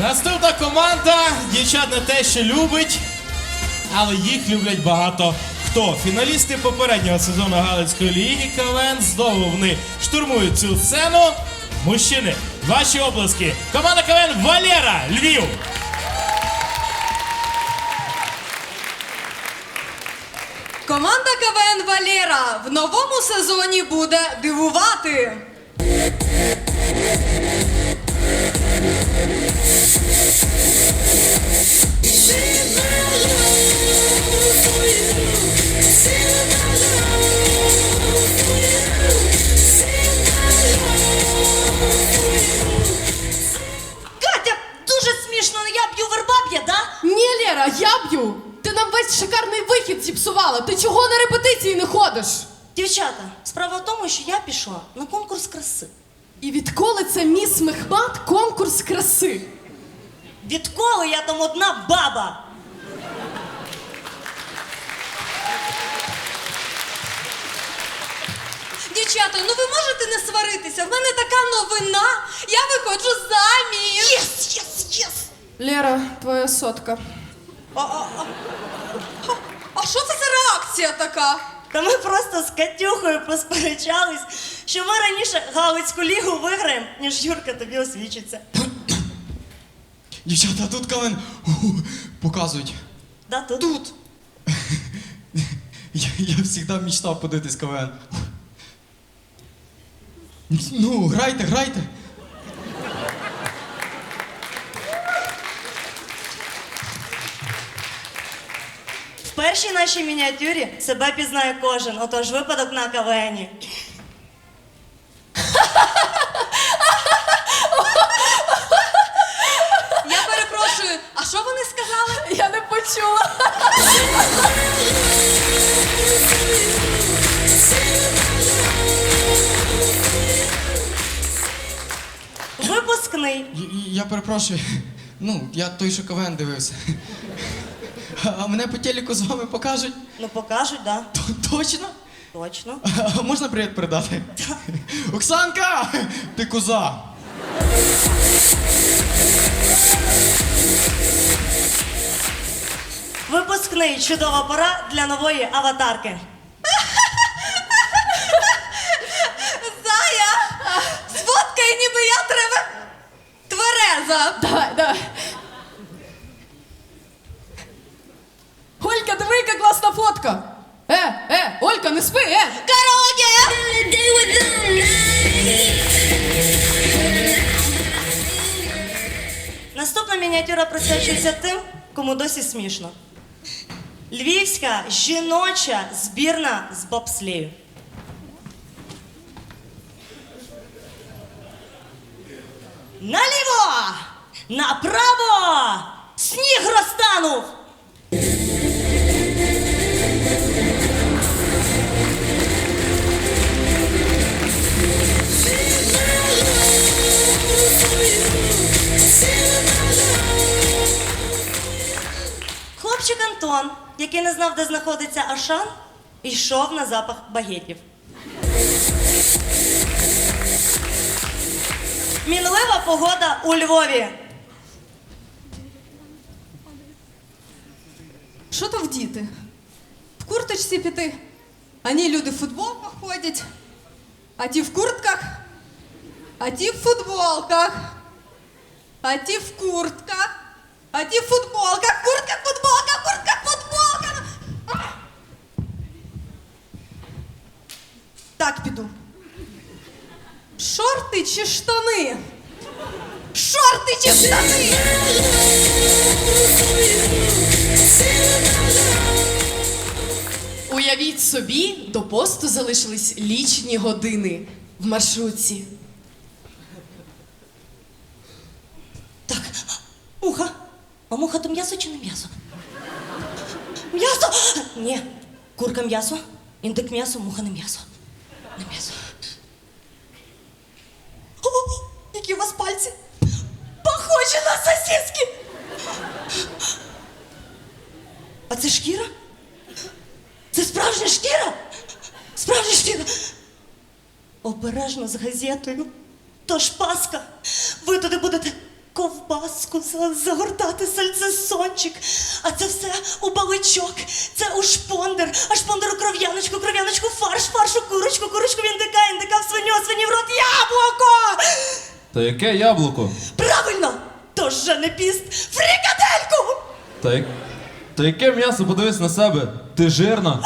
Наступна команда дівчат не те, що любить, але їх люблять багато хто. Фіналісти попереднього сезону Галицької ліги КВН знову вони штурмують цю сцену. Мужчини, ваші обласки. Команда КВН Валера, Львів. Команда КВН Валера в новому сезоні буде дивувати. Дівчата, справа в тому, що я пішла на конкурс краси. І відколи це міс Мехмат конкурс краси? Відколи я там одна баба? Дівчата, ну ви можете не сваритися. В мене така новина. Я виходжу заміж. Єс, єс, єс! Лера, твоя сотка. А, а, а, а, а що це за реакція така? Та ми просто з Катюхою посперечались, що ми раніше Галицьку лігу виграємо, ніж Юрка тобі освічиться. Дівчата, тут Ух, показують. Да, тут? Тут. Я, я завжди мечтав подивитись КВН. Ну, грайте, грайте. В першій нашій мініатюрі себе пізнає кожен, отож випадок на КВНі. Я перепрошую, а що вони сказали? Я не почула. Випускний. Я, я перепрошую. Ну, я той, що КВН дивився. А мене по телеку з вами покажуть? Ну покажуть, да. Т- Точно? Точно. А можна привіт передати? Оксанка! Ти коза! Випускний чудова пора для нової аватарки. Е, е, Олька, не спи, е. Караоке! Наступна мініатюра присвячується тим, кому досі смішно. Львівська жіноча збірна з бобслею. Наліво! Направо! Сніг розтанув! Антон, який не знав, де знаходиться Ашан, йшов на запах багетів. Мінлива погода у Львові. Що то вдіти? В курточці піти. А ні, люди в футболках ходять, а ті в куртках, а ті в футболках, а ті в куртках, а ті в футболках, куртка, футболка, куртка, футболка. А! Так піду. Шорти чи штани? Шорти чи штани? Уявіть собі, до посту залишились лічні години в маршрутці. Так, муха. А муха то м'ясо чи не м'ясо? М'ясо! Ні. Курка м'ясо, індик м'ясо, муха не м'ясо. Не м'ясо. Вас пальці! Похожі на сосиски! А це шкіра? Це справжня шкіра? Справжня шкіра. Обережно з газетою. Тож Паска, ви туди будете ковбаску, за- загортати сальцесончик. А це все у баличок, це у шпондер, а шпондер у кров'яночку, кров'яночку, фарш, фарш у курочку, курочку в індика, індика в свиню, свині в рот яблуко! Та яке яблуко? Правильно! Тож же не піст, фрикадельку! Та, як... Та яке м'ясо, подивись на себе. Ти жирна.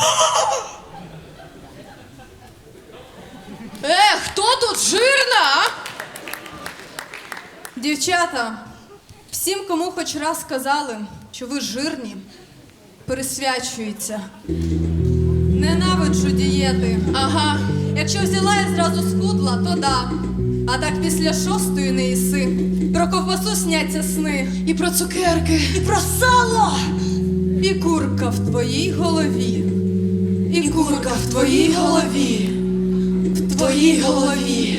Е, хто тут жирна? а? Дівчата, всім, кому хоч раз сказали, що ви жирні, пересвячується. Ненавиджу дієти. Ага. Якщо взяла і зразу схудла, то да. А так після шостої не їси. Про ковбасу сняться сни. І про цукерки. І про сало! І курка в твоїй голові. І курка в твоїй голові. В твоїй голові.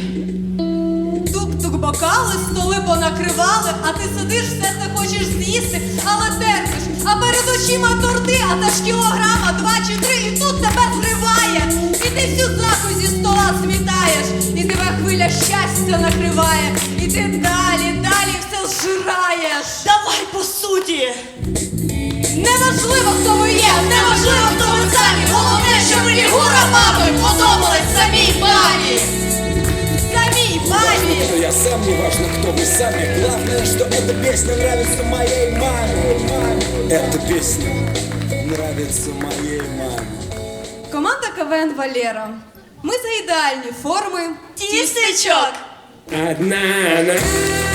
Тук-тук бокали, столи понакривали, а ти сидиш, все це хочеш з'їсти, але терпиш. А перед очима торти, а та ж кілограма, два чи три, і тут тебе зриває. І ти всю заку зі стола і хвиля щастя накриває. І ти далі, далі все зжираєш. Давай по суті! Неважливо, хто ви є, неважливо, хто ви самі. Головне, що ви фігура мами подобались самій мамі. Самій мамі. Что я сам, не важно, кто вы сами Главное, что эта песня нравится моей маме Эта песня нравится моей маме Команда КВН Валера. Ми за ідеальні форми. Тістечок! Одна она